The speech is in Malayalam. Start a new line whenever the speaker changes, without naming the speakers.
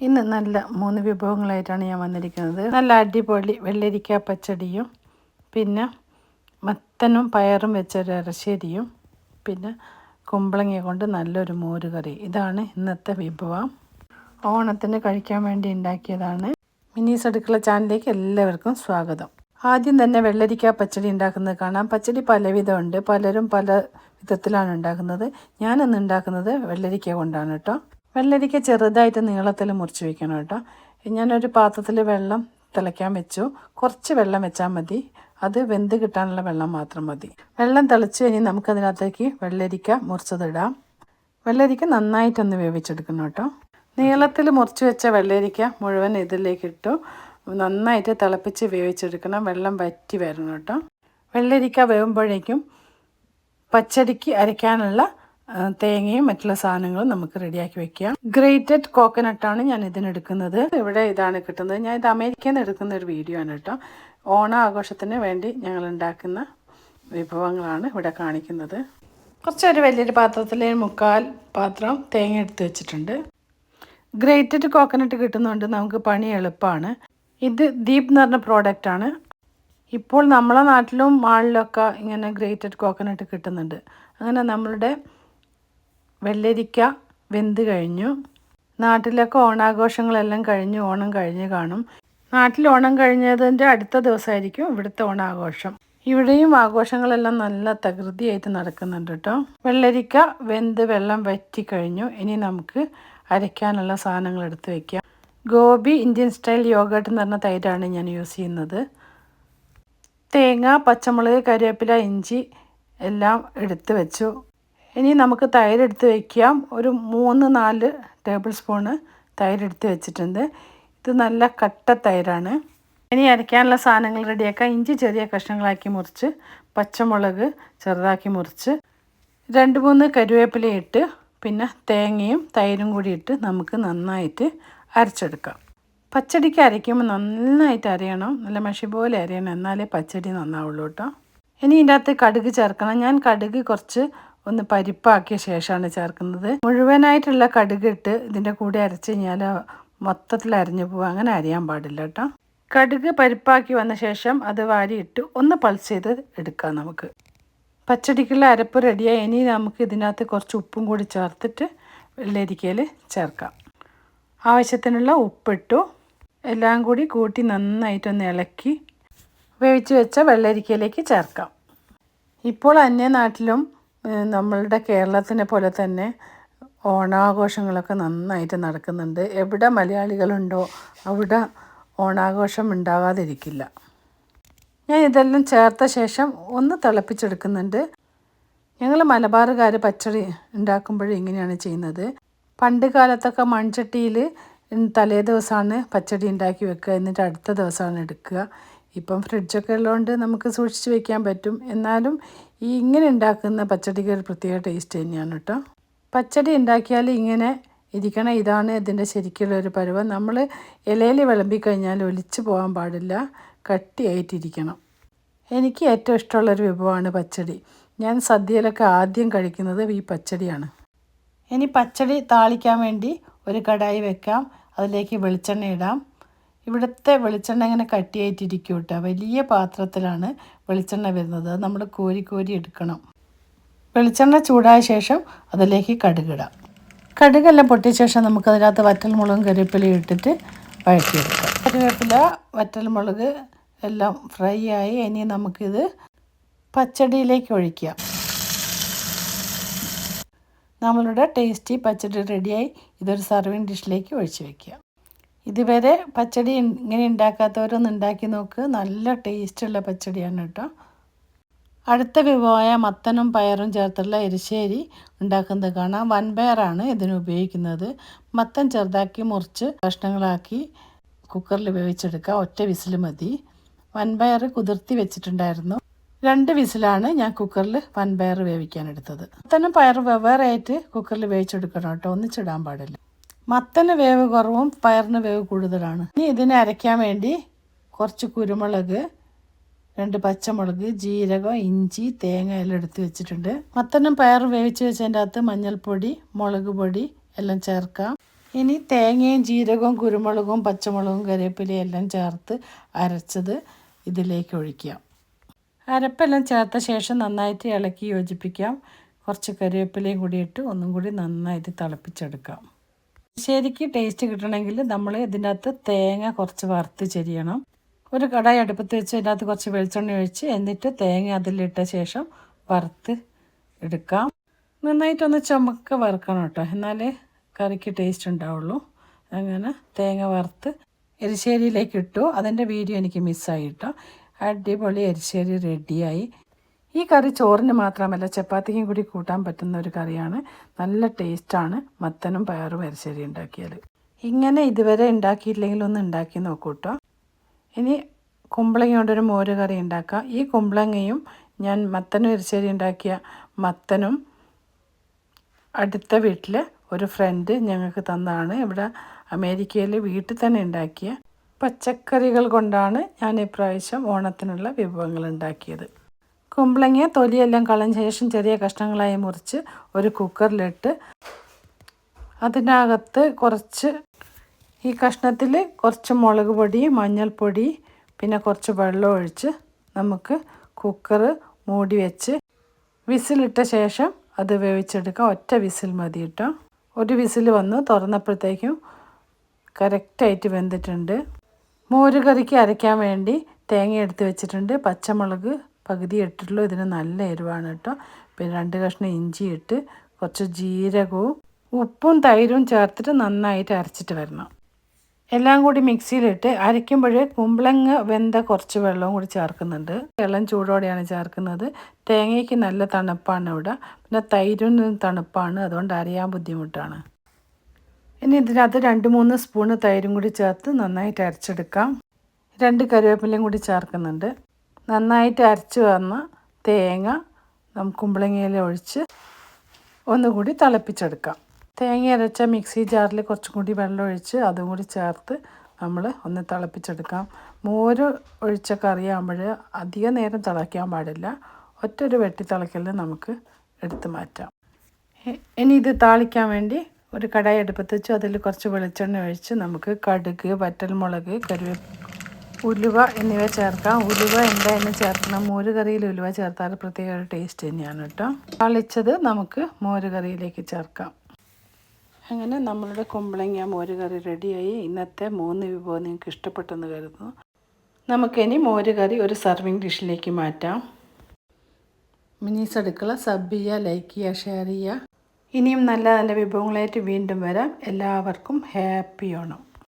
ഇന്ന് നല്ല മൂന്ന് വിഭവങ്ങളായിട്ടാണ് ഞാൻ വന്നിരിക്കുന്നത്. നല്ല അടിപൊളി വെള്ളരിക്ക പച്ചടിയും പിന്നെ മത്തനും പയറും വെച്ചൊരു ഇറശ്ശേരിയും പിന്നെ കുമ്പളങ്ങ കൊണ്ട് നല്ലൊരു മോര് കറി. ഇതാണ് ഇന്നത്തെ വിഭവം. ഓണത്തിന് കഴിക്കാൻ വേണ്ടി ഉണ്ടാക്കിയതാണ്. മിനീസ് അടുക്കള ചാനലിലേക്ക് എല്ലാവർക്കും സ്വാഗതം. ആദ്യം തന്നെ വെള്ളരിക്ക പച്ചടി ഉണ്ടാക്കുന്നത് കാണാം. പച്ചടി പലവിധമുണ്ട്. പലരും പല വിധത്തിലാണ് ഉണ്ടാക്കുന്നത്. ഞാനിന്ന് ഉണ്ടാക്കുന്നത് വെള്ളരിക്ക കൊണ്ടാണ് കേട്ടോ. വെള്ളരിക്ക ചെറുതായിട്ട് നീളത്തിൽ മുറിച്ച് വയ്ക്കണം കേട്ടോ. ഞാനൊരു പാത്രത്തിൽ വെള്ളം തിളയ്ക്കാൻ വെച്ചു. കുറച്ച് വെള്ളം വെച്ചാൽ മതി. അത് വെന്ത് കിട്ടാനുള്ള വെള്ളം മാത്രം മതി. വെള്ളം തിളച്ച് കഴിഞ്ഞ് നമുക്കതിനകത്തേക്ക് വെള്ളരിക്ക മുറിച്ചതിടാം. വെള്ളരിക്ക നന്നായിട്ടൊന്ന് വേവിച്ചെടുക്കണം കേട്ടോ. നീളത്തിൽ മുറിച്ച് വെച്ച വെള്ളരിക്ക മുഴുവൻ ഇതിലേക്ക് ഇട്ടു. നന്നായിട്ട് തിളപ്പിച്ച് വേവിച്ചെടുക്കണം. വെള്ളം വറ്റി വരണം കേട്ടോ. വെള്ളരിക്ക വേവുമ്പോഴേക്കും പച്ചടിക്ക് അരയ്ക്കാനുള്ള തേങ്ങയും മറ്റുള്ള സാധനങ്ങളും നമുക്ക് റെഡിയാക്കി വെക്കാം. ഗ്രേറ്റഡ് കോക്കനട്ടാണ് ഞാൻ ഇതിനെടുക്കുന്നത്. ഇവിടെ ഇതാണ് കിട്ടുന്നത്. ഞാൻ ഇത് അമേരിക്കയിൽ നിന്ന് എടുക്കുന്ന ഒരു വീഡിയോ ആണ് കേട്ടോ. ഓണ ആഘോഷത്തിന് വേണ്ടി ഞങ്ങൾ ഉണ്ടാക്കുന്ന വിഭവങ്ങളാണ് ഇവിടെ കാണിക്കുന്നത്. കുറച്ചൊരു വലിയൊരു പാത്രത്തിൽ മുക്കാൽ പാത്രം തേങ്ങ എടുത്ത് വെച്ചിട്ടുണ്ട്. ഗ്രേറ്റഡ് കോക്കനട്ട് കിട്ടുന്നതുകൊണ്ട് നമുക്ക് പണി എളുപ്പമാണ്. ഇത് ദീപ് എന്ന് പറഞ്ഞ പ്രോഡക്റ്റാണ് ഇപ്പോൾ നമ്മളെ നാട്ടിലും മാളിലൊക്കെ ഇങ്ങനെ ഗ്രേറ്റഡ് കോക്കനട്ട് കിട്ടുന്നുണ്ട്. അങ്ങനെ നമ്മളുടെ വെള്ളരിക്ക വെന്ത് കഴിഞ്ഞു. നാട്ടിലൊക്കെ ഓണാഘോഷങ്ങളെല്ലാം കഴിഞ്ഞ് ഓണം കഴിഞ്ഞ് കാണും. നാട്ടിൽ ഓണം കഴിഞ്ഞതിന്റെ അടുത്ത ദിവസമായിരിക്കും ഇവിടുത്തെ ഓണാഘോഷം. ഇവിടെയും ആഘോഷങ്ങളെല്ലാം നല്ല തകൃതിയായിട്ട് നടക്കുന്നുണ്ട് കേട്ടോ. വെള്ളരിക്ക വെന്ത് വെള്ളം വറ്റി കഴിഞ്ഞു. ഇനി നമുക്ക് അരയ്ക്കാനുള്ള സാധനങ്ങൾ എടുത്ത് വയ്ക്കാം ഗോപി ഇന്ത്യൻ സ്റ്റൈൽ യോഗട്ട് എന്ന് പറഞ്ഞ തൈരാണ് ഞാൻ യൂസ് ചെയ്യുന്നത്. തേങ്ങ പച്ചമുളക് കറിവേപ്പില ഇഞ്ചി എല്ലാം എടുത്ത് വെച്ചു. ഇനി നമുക്ക് തൈര് എടുത്ത് വയ്ക്കാം ഒരു മൂന്ന് നാല് ടേബിൾ സ്പൂണ് തൈര് എടുത്ത് വെച്ചിട്ടുണ്ട്. ഇത് നല്ല കട്ട തൈരാണ്. ഇനി അരയ്ക്കാനുള്ള സാധനങ്ങൾ റെഡിയാക്കാം. ഇഞ്ചി ചെറിയ കഷ്ണങ്ങളാക്കി മുറിച്ച് പച്ചമുളക് ചെറുതാക്കി മുറിച്ച് രണ്ട് മൂന്ന് കരുവേപ്പില ഇട്ട് പിന്നെ തേങ്ങയും തൈരും കൂടി ഇട്ട് നമുക്ക് നന്നായിട്ട് അരച്ചെടുക്കാം. പച്ചടിക്ക് അരയ്ക്കുമ്പോൾ നന്നായിട്ട് അരയണം. നല്ല മഷി പോലെ അരയണം. എന്നാലേ പച്ചടി നന്നാവുള്ളൂ കേട്ടോ. ഇനി ഇതിന്റെ അകത്ത് കടുക് ചേർക്കണം. ഞാൻ കടുക് കുറച്ച് ഒന്ന് പരിപ്പാക്കിയ ശേഷമാണ് ചേർക്കുന്നത്. മുഴുവനായിട്ടുള്ള കടുക് ഇട്ട് ഇതിന്റെ കൂടെ അരച്ച് കഴിഞ്ഞാൽ മൊത്തത്തിൽ അരിഞ്ഞു പോകും അങ്ങനെ അരിയാൻ പാടില്ല കേട്ടോ. കടുക് പരിപ്പാക്കി വന്ന ശേഷം അത് വാരിയിട്ട് ഒന്ന് പൾസ് ചെയ്ത് എടുക്കാം നമുക്ക്. പച്ചടിക്കുള്ള അരപ്പ് റെഡിയായി. ഇനി നമുക്ക് ഇതിനകത്ത് കുറച്ച് ഉപ്പും കൂടി ചേർത്തിട്ട് വെള്ളരിക്കയിൽ ചേർക്കാം. ആവശ്യത്തിനുള്ള ഉപ്പിട്ടു. എല്ലാം കൂടി കൂട്ടി നന്നായിട്ടൊന്ന് ഇളക്കി വേവിച്ച് വെച്ച വെള്ളരിക്കയിലേക്ക് ചേർക്കാം. ഇപ്പോൾ അന്യനാട്ടിലും നമ്മളുടെ കേരളത്തിനെ പോലെ തന്നെ ഓണാഘോഷങ്ങളൊക്കെ നന്നായിട്ട് നടക്കുന്നുണ്ട്. എവിടെ മലയാളികളുണ്ടോ അവിടെ ഓണാഘോഷം ഉണ്ടാകാതിരിക്കില്ല ഞാൻ ഇതെല്ലാം ചേർത്ത ശേഷം ഒന്ന് തിളപ്പിച്ചെടുക്കുന്നുണ്ട്. ഞങ്ങൾ മലബാറുകാർ പച്ചടി ഉണ്ടാക്കുമ്പോഴും ഇങ്ങനെയാണ് ചെയ്യുന്നത്. പണ്ട് കാലത്തൊക്കെ മൺചട്ടിയിൽ തലേ ദിവസമാണ് പച്ചടി ഉണ്ടാക്കി വെക്കുക. എന്നിട്ട് അടുത്ത ദിവസമാണ് എടുക്കുക. ഇപ്പം ഫ്രിഡ്ജൊക്കെ ഉള്ളതുകൊണ്ട് നമുക്ക് സൂക്ഷിച്ച് വെക്കാൻ പറ്റും. എന്നാലും ഈ ഇങ്ങനെ ഉണ്ടാക്കുന്ന പച്ചടിക്ക് ഒരു പ്രത്യേക ടേസ്റ്റ് തന്നെയാണ് കേട്ടോ. പച്ചടി ഉണ്ടാക്കിയാൽ ഇങ്ങനെ ഇരിക്കണം ഇതാണ് ഇതിന്റെ ശരിക്കുള്ള ഒരു പരുവം. നമ്മൾ ഇലയിൽ വിളമ്പിക്കഴിഞ്ഞാൽ ഒലിച്ചു പോകാൻ പാടില്ല. കട്ടിയായിട്ടിരിക്കണം. എനിക്ക് ഏറ്റവും ഇഷ്ടമുള്ളൊരു വിഭവമാണ് പച്ചടി. ഞാൻ സദ്യയിലൊക്കെ ആദ്യം കഴിക്കുന്നത് ഈ പച്ചടിയാണ്. ഇനി പച്ചടി താളിക്കാൻ വേണ്ടി ഒരു കടായി വെക്കാം. അതിലേക്ക് വെളിച്ചെണ്ണ ഇടാം. ഇവിടുത്തെ വെളിച്ചെണ്ണ ഇങ്ങനെ കട്ടിയായിട്ടിരിക്കും കേട്ടോ വലിയ പാത്രത്തിലാണ് വെളിച്ചെണ്ണ വരുന്നത്. അത് നമ്മൾ കോരി കോരി എടുക്കണം. വെളിച്ചെണ്ണ ചൂടായ ശേഷം അതിലേക്ക് കടുകിടാം. കടുകെല്ലാം പൊട്ടിയ ശേഷം നമുക്ക് അതിനകത്ത് വറ്റൽമുളകും കറിവേപ്പിലയും ഇട്ടിട്ട് വഴറ്റിയെടുക്കാം. കറിവേപ്പില വറ്റൽമുളക് എല്ലാം ഫ്രൈ ആയി ഇനി നമുക്കിത് പച്ചടിയിലേക്ക് ഒഴിക്കാം. നമ്മളുടെ ടേസ്റ്റി പച്ചടി റെഡിയായി ഇതൊരു സർവിങ് ഡിഷിലേക്ക് ഒഴിച്ചു വെക്കുക ഇതുവരെ പച്ചടി ഇങ്ങനെ ഉണ്ടാക്കാത്തവരൊന്ന് ഉണ്ടാക്കി നോക്ക്. നല്ല ടേസ്റ്റുള്ള പച്ചടിയാണ് കേട്ടോ. അടുത്ത വിഭവമായ മത്തനും പയറും ചേർത്തുള്ള എരിശ്ശേരി ഉണ്ടാക്കുന്നത് കാണാം. വൻപയറാണ് ഇതിന് ഉപയോഗിക്കുന്നത്. മത്തൻ ചെറുതാക്കി മുറിച്ച് കഷ്ണങ്ങളാക്കി കുക്കറിൽ വേവിച്ചെടുക്കുക ഒറ്റ വിസിൽ മതി. വൻപയർ കുതിർത്തി വെച്ചിട്ടുണ്ടായിരുന്നു. രണ്ട് വിസിലാണ് ഞാൻ കുക്കറിൽ വൻപയർ വേവിക്കാൻ എടുത്തത്. മത്തനും പയർ വെവ്വേറെയായിട്ട് കുക്കറിൽ വേവിച്ചെടുക്കണം കേട്ടോ. ഒന്നിച്ചിടാൻ പാടില്ല. മത്തന് വേവ് കുറവും പയറിന് വേവ് കൂടുതലാണ്. ഇനി ഇതിനെ അരയ്ക്കാൻ വേണ്ടി കുറച്ച് കുരുമുളക് രണ്ട് പച്ചമുളക് ജീരകം ഇഞ്ചി തേങ്ങ എല്ലാം എടുത്ത് വെച്ചിട്ടുണ്ട്. മത്തനും പയറും വേവിച്ച് വെച്ചതിന്റെ അകത്ത് മഞ്ഞൾപ്പൊടി മുളക് പൊടി എല്ലാം ചേർക്കാം. ഇനി തേങ്ങയും ജീരകവും കുരുമുളകും പച്ചമുളകും കറിവേപ്പിലയും എല്ലാം ചേർത്ത് അരച്ചത് ഇതിലേക്ക് ഒഴിക്കാം. അരപ്പെല്ലാം ചേർത്ത ശേഷം നന്നായിട്ട് ഇളക്കി യോജിപ്പിക്കാം. കുറച്ച് കറിവേപ്പിലയും കൂടി ഇട്ട് ഒന്നും കൂടി നന്നായിട്ട് തിളപ്പിച്ചെടുക്കാം. ശരിക്ക് ടേസ്റ്റ് കിട്ടണമെങ്കിൽ നമ്മൾ ഇതിന്റെ അകത്ത് തേങ്ങ കുറച്ച് വറുത്ത് ചെരിയണം. ഒരു കടായി അടുപ്പത്ത് വെച്ച് അതിനകത്ത് കുറച്ച് വെളിച്ചെണ്ണ ഒഴിച്ച് എന്നിട്ട് തേങ്ങ അതിലിട്ട ശേഷം വറുത്ത് എടുക്കാം. നന്നായിട്ടൊന്ന് ചുമക്ക വറുക്കണം കേട്ടോ. എന്നാലേ കറിക്ക് ടേസ്റ്റ് ഉണ്ടാവുള്ളൂ. അങ്ങനെ തേങ്ങ വറുത്ത് എരിശ്ശേരിയിലേക്ക് ഇട്ടു. അതിന്റെ വീഡിയോ എനിക്ക് മിസ്സായി കേട്ടോ. അടിപൊളി എരിശ്ശേരി റെഡിയായി ഈ കറി ചോറിന് മാത്രമല്ല ചപ്പാത്തിക്കും കൂടി കൂട്ടാൻ പറ്റുന്ന ഒരു കറിയാണ്. നല്ല ടേസ്റ്റാണ്. മത്തനും പയറും അരിശേരി ഉണ്ടാക്കിയാൽ ഇങ്ങനെ ഇതുവരെ ഉണ്ടാക്കിയില്ലെങ്കിൽ ഒന്ന് ഉണ്ടാക്കി നോക്കൂ കേട്ടോ ഇനി കുമ്പളങ്ങ കൊണ്ടൊരു മോര് കറി ഉണ്ടാക്കാം. ഈ കുമ്പളങ്ങയും ഞാൻ മത്തനും എരിശ്ശേരി ഉണ്ടാക്കിയ മത്തനും അടുത്ത വീട്ടിൽ ഒരു ഫ്രണ്ട് ഞങ്ങൾക്ക് തന്നതാണ് ഇവിടെ അമേരിക്കയിൽ വീട്ടിൽ തന്നെ ഉണ്ടാക്കിയ പച്ചക്കറികൾ കൊണ്ടാണ് ഞാൻ ഇപ്രാവശ്യം ഓണത്തിനുള്ള വിഭവങ്ങൾ ഉണ്ടാക്കിയത്. കുമ്പളങ്ങ തൊലിയെല്ലാം കളഞ്ഞ ശേഷം ചെറിയ കഷ്ണങ്ങളായി മുറിച്ച് ഒരു കുക്കറിലിട്ട് അതിനകത്ത് കുറച്ച് ഈ കഷ്ണത്തിൽ കുറച്ച് മുളക് പൊടി മഞ്ഞൾപ്പൊടി പിന്നെ കുറച്ച് വെള്ളം ഒഴിച്ച് നമുക്ക് കുക്കർ മൂടി വെച്ച് വിസിലിട്ട ശേഷം അത് വേവിച്ചെടുക്കാം. ഒറ്റ വിസിൽ മതി കേട്ടോ. ഒരു വിസിൽ വന്ന് തുറന്നപ്പോഴത്തേക്കും കറക്റ്റായിട്ട് വെന്തിട്ടുണ്ട്. മോരുകറിക്ക് അരയ്ക്കാൻ വേണ്ടി തേങ്ങ എടുത്ത് വെച്ചിട്ടുണ്ട്. പച്ചമുളക് പകുതി ഇട്ടിട്ടുള്ളൂ. ഇതിന് നല്ല എരിവാണ് കേട്ടോ. പിന്നെ രണ്ട് കഷ്ണം ഇഞ്ചി ഇട്ട് കുറച്ച് ജീരകവും ഉപ്പും തൈരും ചേർത്തിട്ട് നന്നായിട്ട് അരച്ചിട്ട് വരണം. എല്ലാം കൂടി മിക്സിയിലിട്ട് അരയ്ക്കുമ്പോൾ കുമ്പളങ്ങ വെന്ത കുറച്ച് വെള്ളവും കൂടി ചേർക്കുന്നുണ്ട്. വെള്ളം ചൂടോടെയാണ് ചേർക്കുന്നത്. തേങ്ങയ്ക്ക് നല്ല തണുപ്പാണ് ഇവിടെ. പിന്നെ തൈരും തണുപ്പാണ്. അതുകൊണ്ട് അറിയാൻ ബുദ്ധിമുട്ടാണ്. ഇനി ഇതിനകത്ത് രണ്ട് മൂന്ന് സ്പൂണ് തൈരും കൂടി ചേർത്ത് നന്നായിട്ട് അരച്ചെടുക്കാം. രണ്ട് കറിവേപ്പിലയും കൂടി ചേർക്കുന്നുണ്ട്. നന്നായിട്ട് അരച്ച് വന്ന തേങ്ങ നമുക്ക് കുമ്പളങ്ങയിൽ ഒഴിച്ച് ഒന്നുകൂടി തിളപ്പിച്ചെടുക്കാം. തേങ്ങ അരച്ച മിക്സി ജാറിൽ കുറച്ചും കൂടി വെള്ളം ഒഴിച്ച് അതും കൂടി ചേർത്ത് നമ്മൾ ഒന്ന് തിളപ്പിച്ചെടുക്കാം. മോര് ഒഴിച്ച കറിയാകുമ്പോൾ അധിക നേരം തിളയ്ക്കാൻ പാടില്ല. ഒറ്റൊരു വെട്ടി തിളക്കലിൽ നമുക്ക് എടുത്ത് മാറ്റാം. ഇനി ഇത് താളിക്കാൻ വേണ്ടി ഒരു കടായി അടുപ്പത്ത് വെച്ച് അതിൽ കുറച്ച് വെളിച്ചെണ്ണ ഒഴിച്ച് നമുക്ക് കടുക് വറ്റൽമുളക് കരുവേ ഉലുവ എന്നിവ ചേർക്കാം. ഉലുവ എന്തായാലും ചേർക്കണം. മോരുകറിയിൽ ഉലുവ ചേർത്താൽ പ്രത്യേക ഒരു ടേസ്റ്റ് തന്നെയാണ് കേട്ടോ. തളിച്ചത് നമുക്ക് മോരുകറിയിലേക്ക് ചേർക്കാം. അങ്ങനെ നമ്മളുടെ കുമ്പളങ്ങ മോരുകറി റെഡിയായി. ഇന്നത്തെ മൂന്ന് വിഭവം നിങ്ങൾക്ക് ഇഷ്ടപ്പെട്ടെന്ന് കരുതുന്നു. നമുക്കിനി മോരുകറി ഒരു സർവിങ് ഡിഷിലേക്ക് മാറ്റാം. മിനീസ് അടുക്കള സബ് ചെയ്യുക ലൈക്ക് ചെയ്യുക ഷെയർ ചെയ്യുക ഇനിയും നല്ല നല്ല വിഭവങ്ങളായിട്ട് വീണ്ടും വരാം. എല്ലാവർക്കും ഹാപ്പി ഓണം.